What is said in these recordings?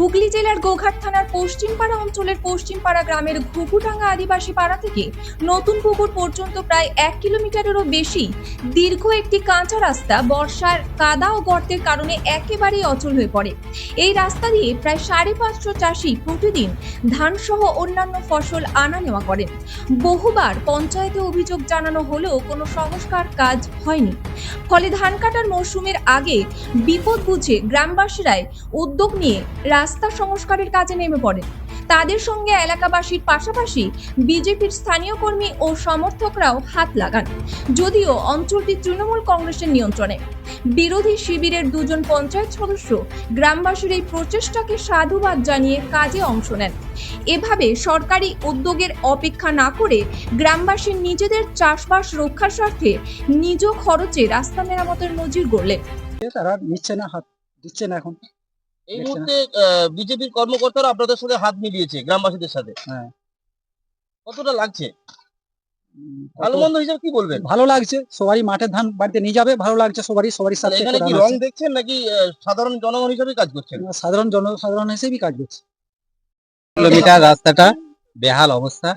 হুগলি জেলার গোঘাট থানার পশ্চিমপাড়া অঞ্চলের পশ্চিমপাড়া গ্রামের ঘুঘুটাঙ্গা আদিবাসী পাড়া থেকে নতুন পুকুর পর্যন্ত প্রায় এক কিলোমিটারেরও বেশি দীর্ঘ একটি কাঁচা রাস্তা বর্ষার কাদা ও গর্তের কারণে একেবারেই অচল হয়ে পড়ে। এই রাস্তা দিয়ে প্রায় সাড়ে পাঁচশো চাষি প্রতিদিন ধান সহ অন্যান্য ফসল আনা নেওয়া করেন। বহুবার পঞ্চায়েতে অভিযোগ জানানো হলেও কোনো সংস্কার কাজ হয়নি। ফলে ধান কাটার মরশুমের আগে বিপদ বুঝে গ্রামবাসীরাই উদ্যোগ নিয়ে রাস্তা সংস্কারের কাজে নেমে পড়েন। তাদের সঙ্গে এলাকাবাসীর পাশাপাশি বিজেপির স্থানীয় কর্মী ও সমর্থকরাও হাত লাগান। যদিও অঞ্চলটি তৃণমূল কংগ্রেসের নিয়ন্ত্রণে। বিরোধী শিবিরের দুজন পঞ্চায়েত সদস্য গ্রামবাসীর এই প্রচেষ্টাকে সাধুবাদ জানিয়ে কাজে অংশ নেন। এভাবে সরকারি উদ্যোগের অপেক্ষা না করে গ্রামবাসী নিজেদের চাষবাস রক্ষার স্বার্থে নিজ খরচে রাস্তা মেরামতের নজির গড়লেন। তারা নিচ্ছে না, হাত দিচ্ছে না এখন। এই। মুহূর্তে বিজেপির কর্মকর্তারা আপনাদের সাথে হাত মিলিয়েছে গ্রামবাসীদের সাথে। হ্যাঁ। কতটা লাগছে? ভালো মন্দ হিসাবে কি বলবেন? ভালো লাগছে সবারই মাঠের ধান বাড়িতে নিয়ে যাবে ভালো লাগছে সবারই সবারই সাথে এখানে কি রং দেখছেন নাকি সাধারণ জনগণ হিসেবে কাজ করছেন? সাধারণ জনসাধারণ হিসেবেই কাজ করছে। কিলোমিটার রাস্তাটা বেহাল অবস্থা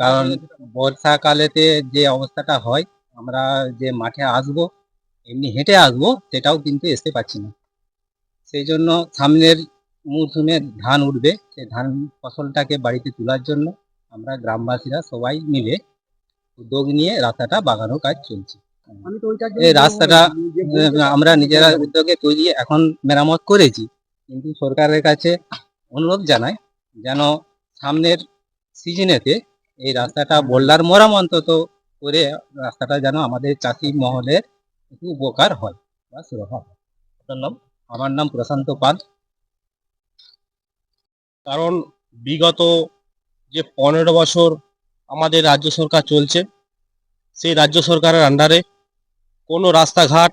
কারণ বর্ষাকালেতে যে অবস্থাটা হয় আমরা যে মাঠে আসব এমনি হেঁটে আসব সেটাও কিন্তু আসতে পারছি না। সেই জন্য সামনের মরশুমে ধান উঠবে। সেই ধান ফসলটাকে বাড়িতে তোলার জন্য আমরা গ্রামবাসীরা সবাই মিলে উদ্যোগ নিয়ে রাস্তাটা বাগানোর কাজ চলছে। এই রাস্তাটা আমরা নিজেরা উদ্যোগে তৈরি এখন মেরামত করেছি। কিন্তু সরকারের কাছে অনুরোধ জানাই যেন সামনের সিজনেতে এই রাস্তাটা বললার মরাম অন্তত করে রাস্তাটা যেন আমাদের চাষি মহলের একটু উপকার হয় বা সুরক্ষা হয়। নাম আমার নাম প্রশান্ত পাল। কারণ বিগত যে পনেরো বছর আমাদের রাজ্য সরকার চলছে, সেই রাজ্য সরকারের আন্ডারে কোনো রাস্তাঘাট,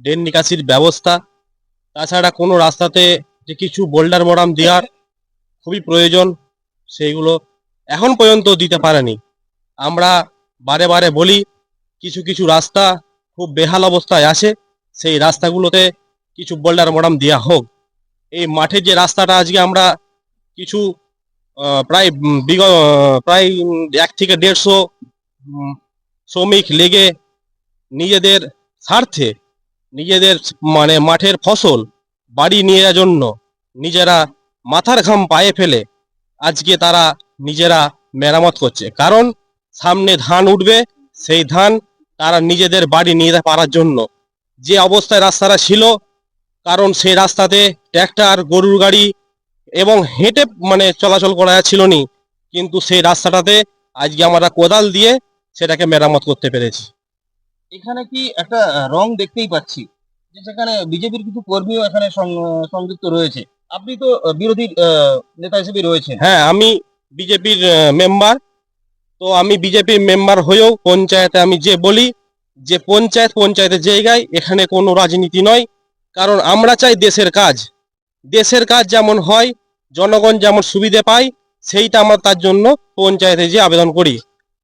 ড্রেন নিকাশির ব্যবস্থা, তাছাড়া কোনো রাস্তাতে যে কিছু বোল্ডার মোরাম দেওয়ার খুবই প্রয়োজন, সেইগুলো এখন পর্যন্ত দিতে পারেনি। আমরা বারে বারে বলি, কিছু কিছু রাস্তা খুব বেহাল অবস্থায় আছে সেই রাস্তাগুলোতে কিছু বোল্ডার মোরাম দেওয়া হোক। এই মাঠের যে রাস্তাটা আজকে আমরা কিছু প্রায় বিগ- প্রায় এক থেকে দেড়শো শ্রমিক লেগে নিজেদের স্বার্থে, নিজেদের মানে মাঠের ফসল বাড়ি নিয়ে জন্য নিজেরা মাথার ঘাম পায়ে ফেলে আজকে তারা নিজেরা মেরামত করছে। কারণ সামনে ধান উঠবে, সেই ধান তারা নিজেদের বাড়ি নিয়ে পারার জন্য। যে অবস্থায় রাস্তাটা ছিল কারণ সেই রাস্তাতে ট্র্যাক্টর গরুর গাড়ি এবং হেঁটে মানে চলাচল করা ছিল নি। কিন্তু সেই রাস্তাটাতে আজকে আমরা কোদাল দিয়ে সেটাকে মেরামত করতে পেরেছি। এখানে কি একটা রং দেখতেই পাচ্ছি যে সেখানে বিজেপির কিছু কর্মীও এখানে সংযুক্ত রয়েছে। আপনি তো বিরোধী নেতা হিসেবে রয়েছেন। হ্যাঁ আমি বিজেপির মেম্বার। তো আমি বিজেপির মেম্বার হয়েও পঞ্চায়েতে আমি যে বলি যে পঞ্চায়েত পঞ্চায়েতের জায়গায় এখানে কোনো রাজনীতি নয়। কারণ আমরা চাই দেশের কাজ। দেশের কাজ যেমন হয় জনগণ যেমন সুবিধে পায় সেইটা আমরা তার জন্য পঞ্চায়েতে যে আবেদন করি।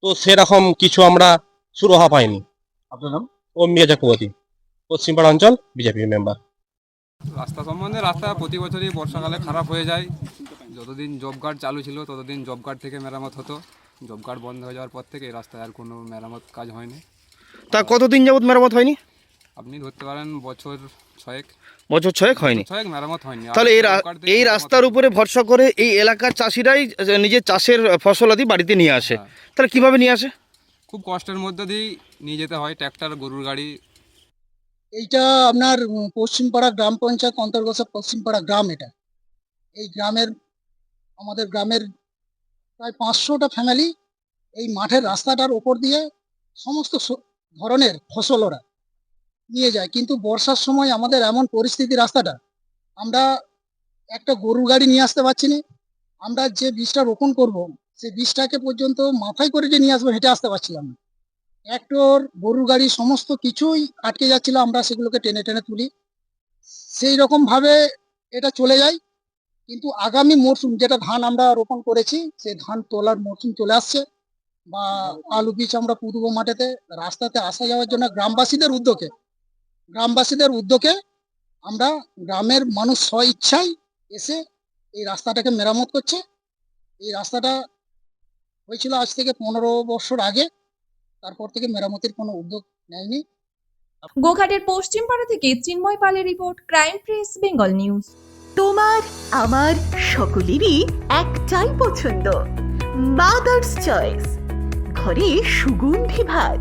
তো সেরকম কিছু আমরা সুরাহা পাইনি। আপনার নাম? ওম মিয়া চক্রবর্তী পশ্চিমপাড়া অঞ্চল বিজেপির মেম্বার। রাস্তা সম্বন্ধে রাস্তা প্রতি বছরই বর্ষাকালে খারাপ হয়ে যায়। যতদিন জব কার্ড চালু ছিল ততদিন জব কার্ড থেকে মেরামত হতো। জব কার্ড বন্ধ হয়ে যাওয়ার পর থেকে এই রাস্তায় আর কোনো মেরামত কাজ হয়নি। তা কতদিন যাবত মেরামত হয়নি? আপনি ধরতে পারেন বছর ছয়েক। বছর ছয়েক হয়নি? ছয়েক মেরামত হয়নি। তাহলে এই এই রাস্তার উপরে ভরসা করে এই এলাকার চাষিরাই নিজের চাষের ফসলাদি বাড়িতে নিয়ে আসে। হ্যাঁ। তাহলে কীভাবে নিয়ে আসে? খুব কষ্টের মধ্যে দিয়েই নিয়ে যেতে হয় ট্র্যাক্টর গরুর গাড়ি। এইটা আপনার পশ্চিমপাড়া গ্রাম পঞ্চায়েত অন্তর্গত পশ্চিমপাড়া গ্রাম এটা। এই গ্রামের আমাদের গ্রামের প্রায় পাঁচশোটা ফ্যামিলি এই মাঠের রাস্তাটার ওপর দিয়ে সমস্ত ধরনের ফসল ওরা। নিয়ে যায়। কিন্তু বর্ষার সময় আমাদের এমন পরিস্থিতি রাস্তাটা, আমরা একটা গরুর গাড়ি নিয়ে আসতে পারছি না। আমরা যে বীজটা রোপণ করব সেই বীজটাকে পর্যন্ত মাথায় করে যে নিয়ে আসব, হেঁটে আসতে পারছিলাম না। ট্র্যাক্টর, গরুর গাড়ি, সমস্ত কিছুই আটকে যাচ্ছিল, আমরা সেগুলোকে টেনে টেনে তুলি। সেই রকম ভাবে এটা চলে যায়। কিন্তু আগামী মরশুম যেটা ধান আমরা রোপণ করেছি সেই ধান তোলার মরশুম চলে আসছে। বা আলু বীজ আমরা পুঁতবো মাঠেতে। রাস্তাতে আসা যাওয়ার জন্য গ্রামবাসীদের উদ্যোগে গ্রামবাসীদের উদ্যোগে আমরা গ্রামের মানুষ স্ব ইচ্ছায় এসে এই রাস্তাটাকে মেরামত করছে। এই রাস্তাটা হয়েছিল আজ থেকে পনেরো বছর আগে। তারপর থেকে মেরামতের কোনো উদ্যোগ নেয়নি। গোঘাটের পশ্চিম পাড়া থেকে চিন্ময় পালের report crime press Bengal news. তোমার আমার সকলেরই একটাই পছন্দ মাদার্স চয়েস ঘরে সুগন্ধি ভাত।